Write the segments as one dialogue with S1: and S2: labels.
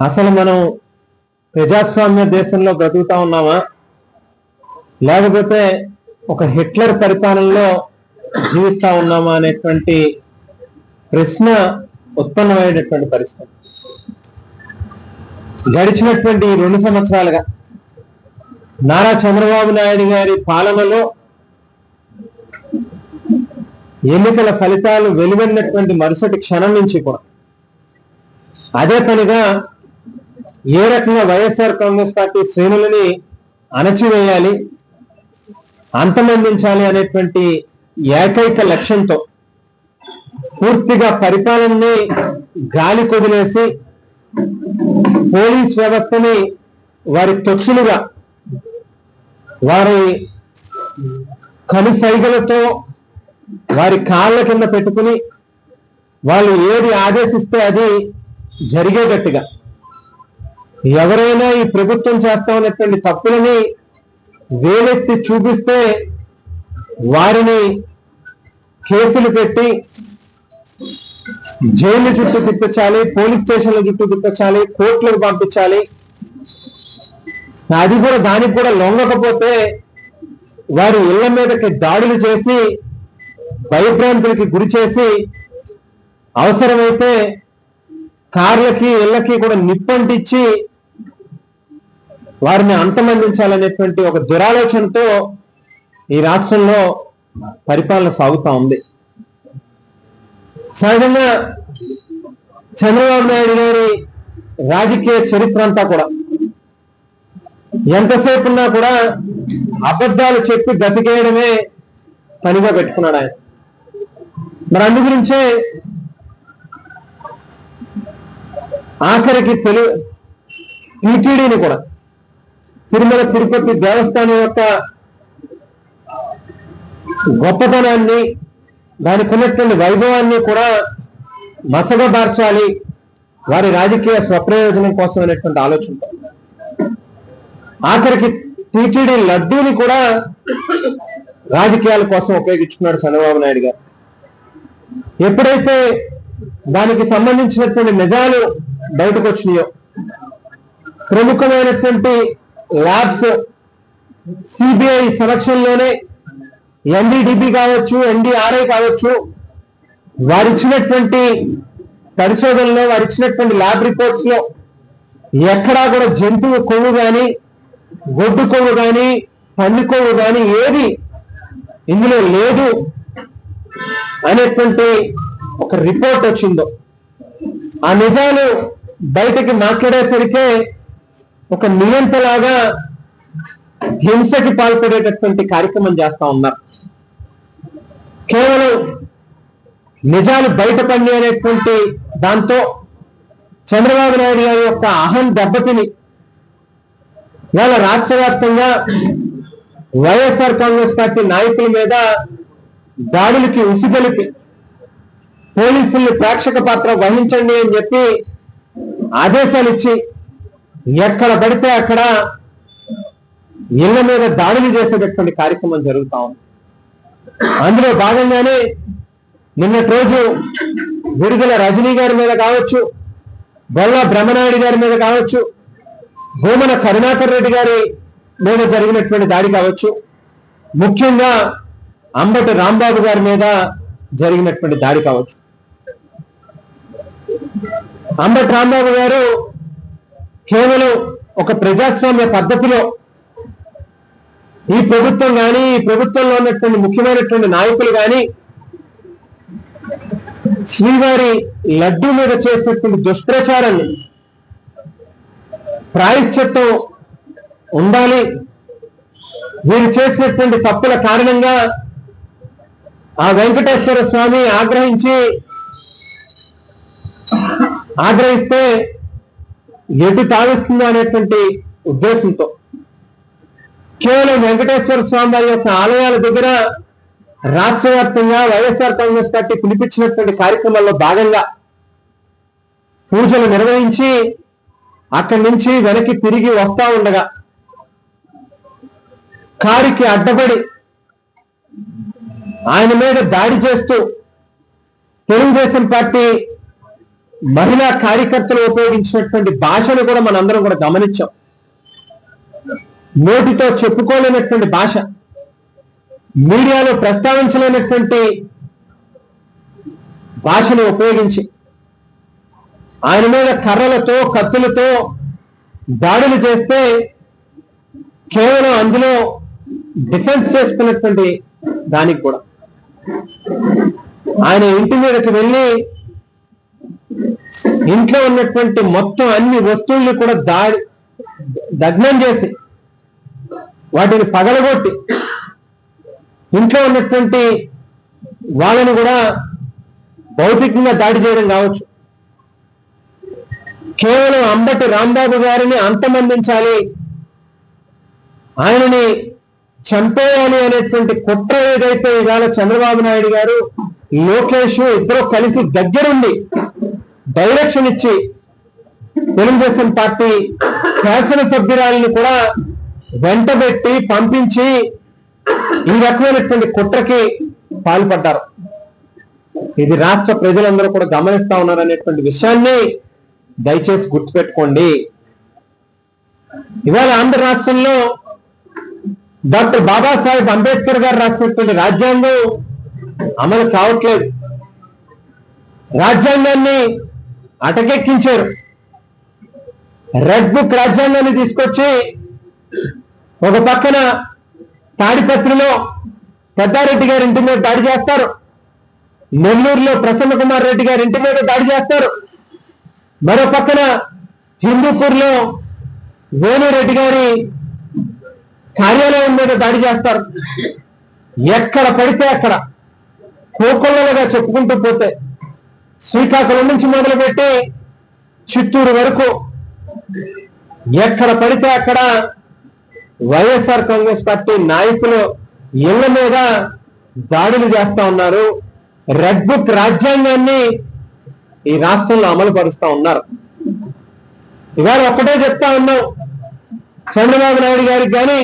S1: అసలు మనం ప్రజాస్వామ్య దేశంలో బ్రతుకుతా ఉన్నామా? లేకపోతే ఒక హిట్లర్ పరిపాలనలో జీవిస్తా ఉన్నామా అనేటువంటి ప్రశ్న ఉత్పన్నమైనటువంటి పరిస్థితి. గడిచినటువంటి రెండు సంవత్సరాలుగా నారా చంద్రబాబు నాయుడు గారి పాలనలో ఎన్నికల ఫలితాలు వెలువడినటువంటి మరుసటి క్షణం నుంచి కూడా అదే పనిగా ఏ రకంగా Y S R Congress party శ్రేణులని అణచివేయాలి అంతమందించాలి అనేటువంటి ఏకైక లక్ష్యంతో పూర్తిగా పరిపాలనని గాలి కొదిలేసి పోలీస్ వ్యవస్థని వారి తొత్తులుగా వారి కనుసైగలతో వారి కాళ్ళ కింద పెట్టుకుని వాళ్ళు ఏది ఆదేశిస్తే అది జరిగేటట్టుగా ఎవరైనా ఈ ప్రభుత్వం చేస్తా ఉన్నటువంటి తప్పులని వేలెత్తి చూపిస్తే వారిని కేసులు పెట్టి జైలు చుట్టూ తిప్పించాలి పోలీస్ స్టేషన్ల చుట్టూ తిప్పించాలి కోర్టులకు పంపించాలి. అది కూడా దానికి కూడా లొంగకపోతే వారి ఇళ్ళ మీదకి దాడులు చేసి భయభ్రాంతులకి గురి చేసి అవసరమైతే కార్లకి ఇళ్ళకి కూడా నిప్పంటిచ్చి వారిని అంతమందించాలనేటువంటి ఒక దురాలోచనతో ఈ రాష్ట్రంలో పరిపాలన సాగుతా ఉంది. సహజంగా చంద్రబాబు నాయుడు గారి రాజకీయ చరిత్ర అంతా కూడా ఎంతసేపు ఉన్నా కూడా అబద్ధాలు చెప్పి గతికేయడమే పనిగా పెట్టుకున్నాడు ఆయన. మరి అందు గురించే ఆఖరికి తెలు టీటీడీని కూడా తిరుమల తిరుపతి దేవస్థానం యొక్క గొప్పతనాన్ని దానికి ఉన్నటువంటి వైభవాన్ని కూడా మసగబార్చాలి వారి రాజకీయ స్వప్రయోజనం కోసం అనేటువంటి ఆలోచన. ఆఖరికి టీటీడీ లడ్డూని కూడా రాజకీయాల కోసం ఉపయోగించుకున్నాడు చంద్రబాబు నాయుడు గారు. ఎప్పుడైతే దానికి సంబంధించినటువంటి నిజాలు బయటకు వచ్చినాయో ప్రముఖమైనటువంటి ల్యాబ్స్ సిబిఐ సమక్షంలోనే ఎన్డీడిపి కావచ్చు ఎన్డీఆర్ఐ కావచ్చు వారిచ్చినటువంటి పరిశోధనలో వారిచ్చినటువంటి ల్యాబ్ రిపోర్ట్స్లో ఎక్కడా కూడా జంతువు కొవ్వు కానీ గొడ్డు కొవ్వు కానీ పంది కొవ్వు కానీ ఏది ఇందులో లేదు అనేటువంటి ఒక రిపోర్ట్ వచ్చిందో. ఆ నిజాలు బయటకి మాట్లాడేసరికే ఒక నియంతలాగా హింసకి పాల్పడేటటువంటి కార్యక్రమం చేస్తా ఉన్నారు. కేవలం నిజాలు బయటపడి అనేటువంటి దాంతో చంద్రబాబు నాయుడు గారి యొక్క అహం దెబ్బతిని ఇవాళ రాష్ట్ర వ్యాప్తంగా వైఎస్ఆర్ కాంగ్రెస్ పార్టీ నాయకుల మీద దాడులకి ఉసిగలిపి పోలీసుల్ని ప్రేక్షక పాత్ర వహించండి అని చెప్పి ఆదేశాలు ఇచ్చి ఎక్కడ పడితే అక్కడ ఇళ్ళ మీద దాడులు చేసేటటువంటి కార్యక్రమం జరుగుతా ఉంది. అందులో భాగంగానే నిన్నటి రోజు విడుదల రజనీ గారి మీద కావచ్చు బొల్ల బ్రహ్మనాయుడు గారి మీద కావచ్చు భూమన కరుణాకర్ రెడ్డి గారి మీద జరిగినటువంటి దాడి కావచ్చు ముఖ్యంగా అంబటి రాంబాబు గారి మీద జరిగినటువంటి దాడి కావచ్చు. అంబటి రాంబాబు గారు కేవలం ఒక ప్రజాస్వామ్య పద్ధతిలో ఈ ప్రభుత్వం కానీ ఈ ప్రభుత్వంలో ఉన్నటువంటి ముఖ్యమైనటువంటి నాయకులు కానీ శ్రీవారి లడ్డు మీద చేసినటువంటి దుష్ప్రచారాన్ని ప్రాయశ్చిత్తం ఉండాలి. వీరు చేసినటువంటి తప్పుల కారణంగా ఆ వెంకటేశ్వర స్వామి ఆగ్రహించి ఆగ్రహిస్తే ఎటు తావిస్తుందో అనేటువంటి ఉద్దేశంతో కేవలం వెంకటేశ్వర స్వామి వారి యొక్క ఆలయాల దగ్గర రాష్ట్ర వ్యాప్తంగా వైఎస్ఆర్ కాంగ్రెస్ పార్టీ పిలిపించినటువంటి కార్యక్రమాల్లో భాగంగా పూజలు నిర్వహించి అక్కడి నుంచి వెనక్కి తిరిగి వస్తా ఉండగా కారికి అడ్డపడి ఆయన మీద దాడి చేస్తూ తెలుగుదేశం పార్టీ మహిళా కార్యకర్తలు ఉపయోగించినటువంటి భాషను కూడా మనందరం కూడా గమనించాం. నోటితో చెప్పుకోలేనటువంటి భాష. మీడియాలో ప్రస్తావించలేనటువంటి భాషను ఉపయోగించి ఆయన మీద కర్రలతో కత్తులతో దాడులు చేస్తే కేవలం అందులో డిఫెన్స్ చేసుకున్నటువంటి దానికి కూడా. ఆయన ఇంటి మీదకి వెళ్ళి ఇంట్లో ఉన్నటువంటి మొత్తం అన్ని వస్తువుల్ని కూడా దాడి దగ్నం చేసి వాటిని పగలగొట్టి ఇంట్లో ఉన్నటువంటి వాళ్ళని కూడా భౌతికంగా దాడి చేయడం కావచ్చు. కేవలం అంబటి రాంబాబు గారిని అంతమందించాలి ఆయనని చంపేయాలి అనేటువంటి కుట్ర ఏదైతే ఇవాళ చంద్రబాబు నాయుడు గారు లోకేష్ ఇద్దరు కలిసి దగ్గరుండి డైరెక్షన్ ఇచ్చి తెలుగుదేశం పార్టీ శాసనసభ్యురాలను కూడా వెంటబెట్టి పంపించి ఈ రకమైనటువంటి కుట్రకి పాల్పడ్డారు. ఇది రాష్ట్ర ప్రజలందరూ కూడా గమనిస్తా ఉన్నారు అనేటువంటి విషయాన్ని దయచేసి గుర్తుపెట్టుకోండి. ఇవాళ ఆంధ్ర రాష్ట్రంలో డాక్టర్ బాబాసాహెబ్ అంబేద్కర్ గారు రాసినటువంటి రాజ్యాంగం అమలు కావట్లేదు. రాజ్యాంగాన్ని అటకెక్కించారు. రెడ్ బుక్ రాజ్యాంగాన్ని తీసుకొచ్చి ఒక పక్కన తాడిపత్రిలో పెద్దారెడ్డి గారి ఇంటి మీద దాడి చేస్తారు. నెల్లూరులో ప్రసన్న కుమార్ రెడ్డి గారి ఇంటి మీద దాడి చేస్తారు. మరో పక్కన హిందూపూర్లో వేణురెడ్డి గారి కార్యాలయం మీద దాడి చేస్తారు. ఎక్కడ పడితే అక్కడ కోకొల్లలుగా చెప్పుకుంటూ పోతే శ్రీకాకుళం నుంచి మొదలుపెట్టి చిత్తూరు వరకు ఎక్కడ పడితే అక్కడ వైఎస్ఆర్ కాంగ్రెస్ పార్టీ నాయకులు ఇళ్ళ మీద దాడులు చేస్తా ఉన్నారు. రెడ్ బుక్ రాజ్యాంగాన్ని ఈ రాష్ట్రంలో అమలు పరుస్తా ఉన్నారు. ఇవాళ ఒక్కటే చెప్తా ఉన్నాం. చంద్రబాబు నాయుడు గారికి కానీ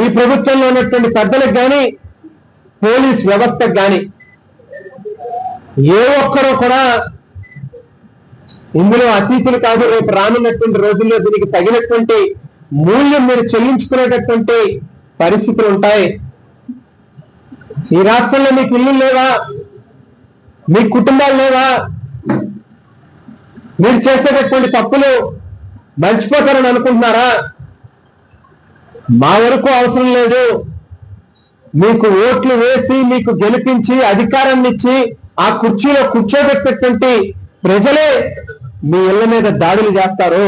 S1: ఈ ప్రభుత్వంలో ఉన్నటువంటి పెద్దలకు కానీ పోలీస్ వ్యవస్థకు కానీ ఏ ఒక్కరూ కూడా ఇందులో అతీతులు కాదు. రేపు రానున్నటువంటి రోజుల్లో దీనికి తగినటువంటి మూల్యం మీరు చెల్లించుకునేటటువంటి పరిస్థితులు ఉంటాయి. ఈ రాష్ట్రంలో మీకు ఇల్లు లేవా? మీ కుటుంబాలు లేవా? మీరు చేసేటటువంటి తప్పులు మర్చిపోతారని అనుకుంటున్నారా? మా వరకు అవసరం లేదు. మీకు ఓట్లు వేసి మీకు గెలిపించి అధికారాన్ని ఇచ్చి ఆ కుర్చీలో కూర్చోబెట్టేటువంటి ప్రజలే మీ ఇళ్ళ మీద దాడులు చేస్తారు?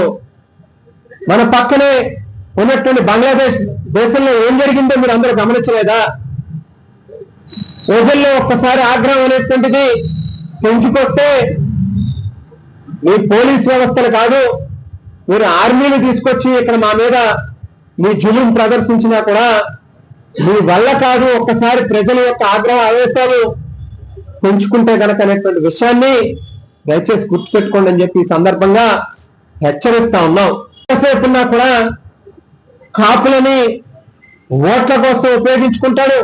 S1: మన పక్కనే ఉన్నటువంటి బంగ్లాదేశ్ దేశంలో ఏం జరిగిందో మీరు అందరూ గమనించలేదా? ప్రజల్లో ఒక్కసారి ఆగ్రహం అనేటువంటిది పెంచుకొస్తే మీ పోలీస్ వ్యవస్థలు కాదు మీరు ఆర్మీని తీసుకొచ్చి ఇక్కడ మా మీద మీ జులుం ప్రదర్శించినా కూడా మీ వల్ల కాదు ఒక్కసారి ప్రజల యొక్క ఆగ్రహ ఆవేశాలు పెంచుకుంటే కనుక అనేటువంటి విషయాన్ని దయచేసి గుర్తుపెట్టుకోండి అని చెప్పి ఈ సందర్భంగా హెచ్చరిస్తా ఉన్నాం. ఎంతసేపు కూడా కాపులని ఓట్ల కోసం ఉపయోగించుకుంటాడు.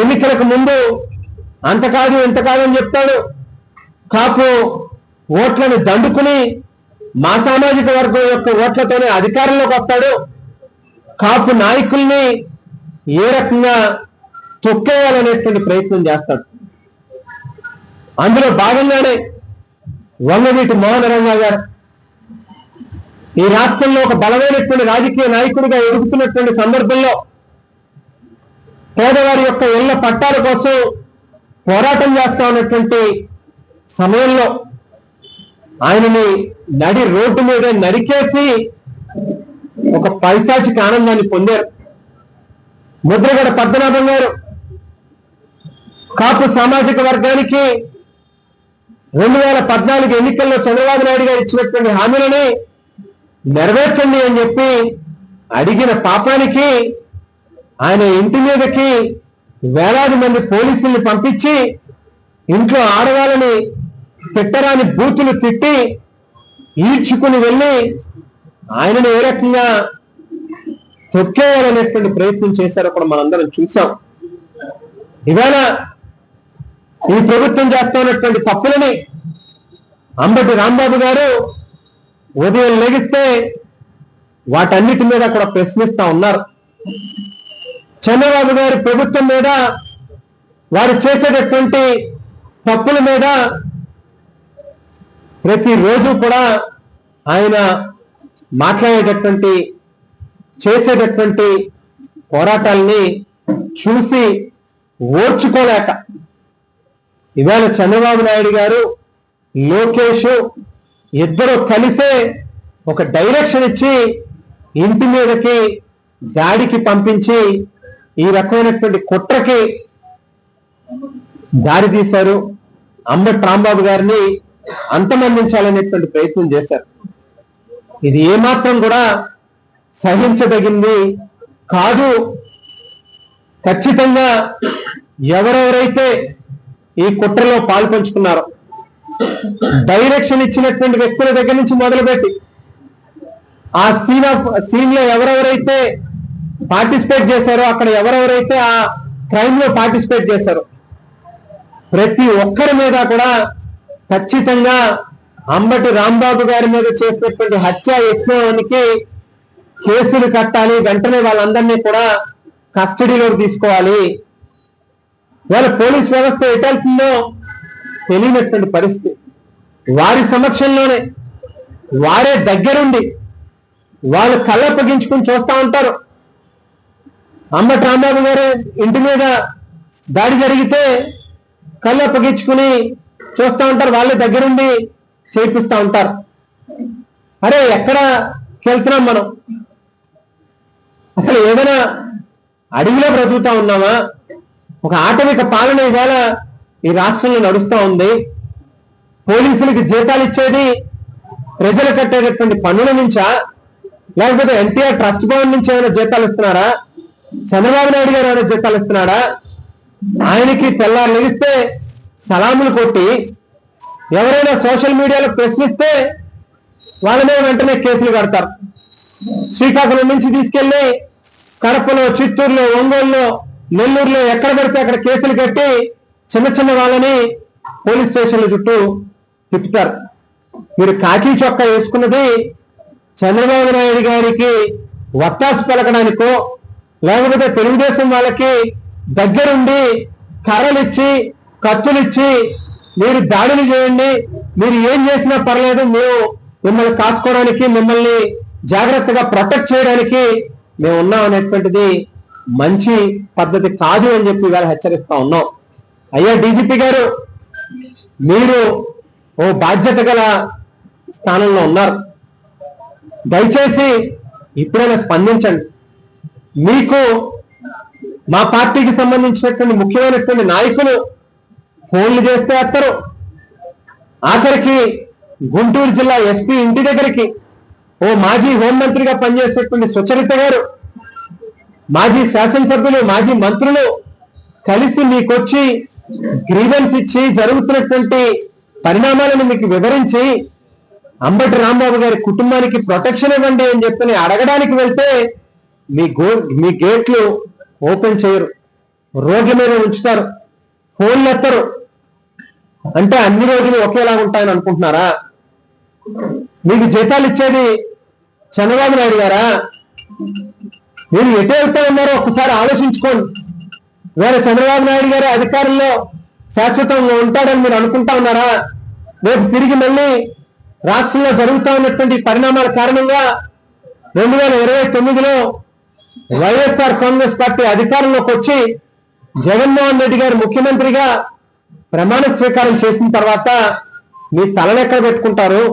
S1: ఎన్నికలకు ముందు అంత కాదు ఇంత కాదు అని చెప్తాడు. కాపు ఓట్లను దండుకుని మా సామాజిక వర్గం యొక్క ఓట్లతోనే అధికారంలోకి వస్తాడు. కాపు నాయకుల్ని ఏ రకంగా తొక్కేయాలనేటువంటి ప్రయత్నం చేస్తాడు. అందులో భాగంగానే వంగవీటి మోహనరంగా గారు ఈ రాష్ట్రంలో ఒక బలమైనటువంటి రాజకీయ నాయకుడిగా ఎదుగుతున్నటువంటి సందర్భంలో పేదవారి యొక్క ఇళ్ళ పట్టాల కోసం పోరాటం చేస్తా ఉన్నటువంటి సమయంలో ఆయనని నడి రోడ్డు మీద నరికేసి ఒక పైశాచిక ఆనందాన్ని పొందారు. ముద్రగడ పద్మనాభం గారు కాపు సామాజిక వర్గానికి రెండు వేల పద్నాలుగు ఎన్నికల్లో చంద్రబాబు నాయుడు గారు ఇచ్చినటువంటి హామీలని నెరవేర్చండి అని చెప్పి అడిగిన పాపానికి ఆయన ఇంటి మీదకి వేలాది మంది పోలీసుల్ని పంపించి ఇంట్లో ఆడవాళ్ళని తిట్టరాని బూతులు తిట్టి ఈడ్చుకుని వెళ్ళి ఆయనను ఏ రకంగా తొక్కేయాలనేటువంటి ప్రయత్నం చేశారో కూడా మనందరం చూసాం. ఇవాళ ఈ ప్రభుత్వం చేస్తున్నటువంటి తప్పులని అంబటి రాంబాబు గారు ఉదయం లెగిస్తే వాటన్నిటి మీద కూడా ప్రశ్నిస్తా ఉన్నారు. చంద్రబాబు గారి ప్రభుత్వం మీద వారు చేసేటటువంటి తప్పుల మీద ప్రతిరోజు కూడా ఆయన మాట్లాడేటటువంటి చేసేటటువంటి పోరాటాల్ని చూసి ఓర్చుకోలేక ఇవాళ చంద్రబాబు నాయుడు గారు లోకేష్ ఇద్దరు కలిసే ఒక డైరెక్షన్ ఇచ్చి ఇంటి మీదకి దాడికి పంపించి ఈ రకమైనటువంటి కుట్రకి దారి తీశారు. అంబటి రాంబాబు గారిని అంతమందించాలనేటువంటి ప్రయత్నం చేశారు. ఇది ఏమాత్రం కూడా సహించదగింది కాదు. ఖచ్చితంగా ఎవరెవరైతే ఈ కుట్రలో పాల్పంచుకున్నారో. డైరెక్షన్ ఇచ్చినటువంటి వ్యక్తుల దగ్గర నుంచి మొదలుపెట్టి ఆ సీన్ ఆఫ్ సీన్లో ఎవరెవరైతే పార్టిసిపేట్ చేశారో అక్కడ ఎవరెవరైతే ఆ క్రైమ్లో పార్టిసిపేట్ చేశారో ప్రతి ఒక్కరి మీద కూడా ఖచ్చితంగా అంబటి రాంబాబు గారి మీద చేసినటువంటి హత్య యత్నానికి కేసులు కట్టాలి వెంటనే వాళ్ళందరినీ కూడా కస్టడీలోకి తీసుకోవాలి. వాళ్ళ పోలీస్ వ్యవస్థ ఎటెళ్తుందో తెలియనటువంటి పరిస్థితి. వారి సమక్షంలోనే వారే దగ్గరుండి వాళ్ళు కళ్ళప్పగించుకుని చూస్తా ఉంటారు. అంబటి రాంబాబు గారు ఇంటి మీద దాడి జరిగితే కళ్ళప్పగించుకుని చూస్తూ ఉంటారు వాళ్ళ దగ్గరుండి చేపిస్తూ ఉంటారు. అరే ఎక్కడ వెళ్తున్నాం మనం? అసలు ఏదైనా అడవిలో బ్రతుకుతా ఉన్నామా? ఒక ఆటవిక పాలన ఇవాళ ఈ రాష్ట్రంలో నడుస్తూ ఉంది. పోలీసులకి జీతాలు ఇచ్చేది ప్రజలు కట్టేటటువంటి పన్నుల నుంచా? లేకపోతే ఎన్టీఆర్ ట్రస్ట్ భవన్ నుంచి ఏమైనా జీతాలు ఇస్తున్నారా? చంద్రబాబు నాయుడు గారు ఏమైనా జీతాలు ఇస్తున్నాడా ఆయనకి తెల్లారు లెగిస్తే సలాములు కొట్టి ఎవరైనా సోషల్ మీడియాలో ప్రశ్నిస్తే వాళ్ళ మీద వెంటనే కేసులు కడతారు. శ్రీకాకుళం నుంచి తీసుకెళ్ళి కడపలో చిత్తూరులో ఒంగోలులో నెల్లూరులో ఎక్కడ పడితే అక్కడ కేసులు కట్టి చిన్న చిన్న వాళ్ళని పోలీస్ స్టేషన్ల చుట్టూ తిప్పుతారు. మీరు కాకి చొక్కా వేసుకున్నది చంద్రబాబు నాయుడు గారికి వత్తాసు పలకడానికో లేకపోతే తెలుగుదేశం వాళ్ళకి దగ్గరుండి కర్రలిచ్చి కత్తులిచ్చి మీరు దాడులు చేయండి మీరు ఏం చేసినా పర్లేదు మేము మిమ్మల్ని కాసుకోవడానికి మిమ్మల్ని జాగ్రత్తగా ప్రొటెక్ట్ చేయడానికి మేము ఉన్నాం అనేటువంటిది మంచి పద్ధతి కాదు అని చెప్పి ఇవాళ హెచ్చరిస్తా ఉన్నాం. అయ్యా డీజీపీ గారు మీరు ఓ బాధ్యత గల స్థానంలో ఉన్నారు. దయచేసి ఇప్పుడైనా స్పందించండి. మీకు మా పార్టీకి సంబంధించినటువంటి ముఖ్యమైనటువంటి నాయకులు ఫోన్లు చేస్తే వస్తారు. ఆఖరికి గుంటూరు జిల్లా ఎస్పీ ఇంటి దగ్గరికి ఓ మాజీ హోంమంత్రిగా పనిచేసేటువంటి సుచరిత గారు మాజీ శాసనసభ్యులు మాజీ మంత్రులు కలిసి మీకొచ్చి గ్రీవెన్స్ ఇచ్చి జరుగుతున్నటువంటి పరిణామాలను మీకు వివరించి అంబటి రాంబాబు గారి కుటుంబానికి ప్రొటెక్షన్ ఇవ్వండి అని చెప్పని అడగడానికి వెళ్తే మీ గో మీ గేట్లు ఓపెన్ చేయరు. రోడ్ల మీద ఉంచుతారు. ఫోన్లు ఎత్తరు. అంటే అన్ని రోజులు ఒకేలా ఉంటాయని అనుకుంటున్నారా? మీకు జీతాలు ఇచ్చేది చంద్రబాబు నాయుడు గారా? మీరు ఎటు వెళ్తా ఉన్నారో ఒక్కసారి ఆలోచించుకోండి. వేరే చంద్రబాబు నాయుడు గారు అధికారంలో శాశ్వతంగా ఉంటాడని మీరు అనుకుంటా ఉన్నారా? రేపు తిరిగి మళ్ళీ రాష్ట్రంలో జరుగుతూ ఉన్నటువంటి పరిణామాల కారణంగా రెండు వేల ఇరవై తొమ్మిదిలో వైఎస్ఆర్ కాంగ్రెస్ పార్టీ అధికారంలోకి వచ్చి జగన్మోహన్ రెడ్డి గారు ముఖ్యమంత్రిగా ప్రమాణ స్వీకారం చేసిన తర్వాత మీ తలనెక్కడ పెట్టుకుంటారు?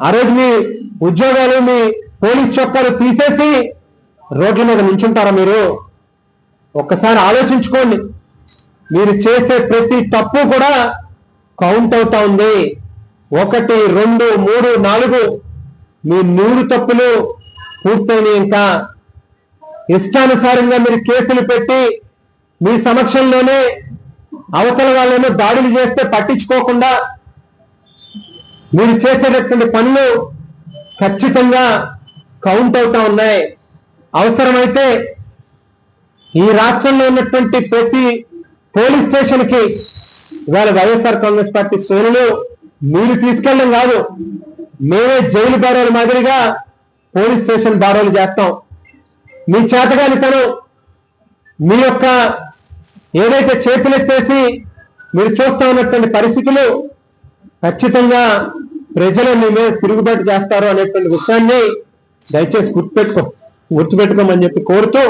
S1: ఆ రోజు మీ ఉద్యోగాలు మీ పోలీస్ చొక్కాలు తీసేసి రోడ్ల మీద నించుంటారా మీరు? ఒక్కసారి ఆలోచించుకోండి. మీరు చేసే ప్రతి తప్పు కూడా కౌంట్ అవుతా ఉంది. ఒకటి రెండు మూడు నాలుగు. మీ నూరు తప్పులు పూర్తయినాయి ఇంకా. ఇష్టానుసారంగా మీరు కేసులు పెట్టి మీ సమక్షంలోనే అవతల వాళ్ళేమో దాడులు చేస్తే పట్టించుకోకుండా మీరు చేసేటటువంటి పనులు ఖచ్చితంగా కౌంట్ అవుతా ఉన్నాయి. అవసరమైతే ఈ రాష్ట్రంలో ఉన్నటువంటి ప్రతి పోలీస్ స్టేషన్కి ఇవాళ వైఎస్ఆర్ కాంగ్రెస్ పార్టీ శ్రేణులు మీరు తీసుకెళ్ళడం కాదు మేమే జైలు బారోల మాదిరిగా పోలీస్ స్టేషన్ బారోలు చేస్తాం. మీ చేతగానితనం మీ యొక్క ఏదైతే చేతులెత్తేసి మీరు చూస్తా ఉన్నటువంటి పరిస్థితులు ఖచ్చితంగా ప్రజలు మీ మీద తిరుగుబాటు చేస్తారు అనేటువంటి విషయాన్ని దయచేసి గుర్తుపెట్టుకో. గుర్తుపెట్టుకోమని చెప్పి కోరుతూ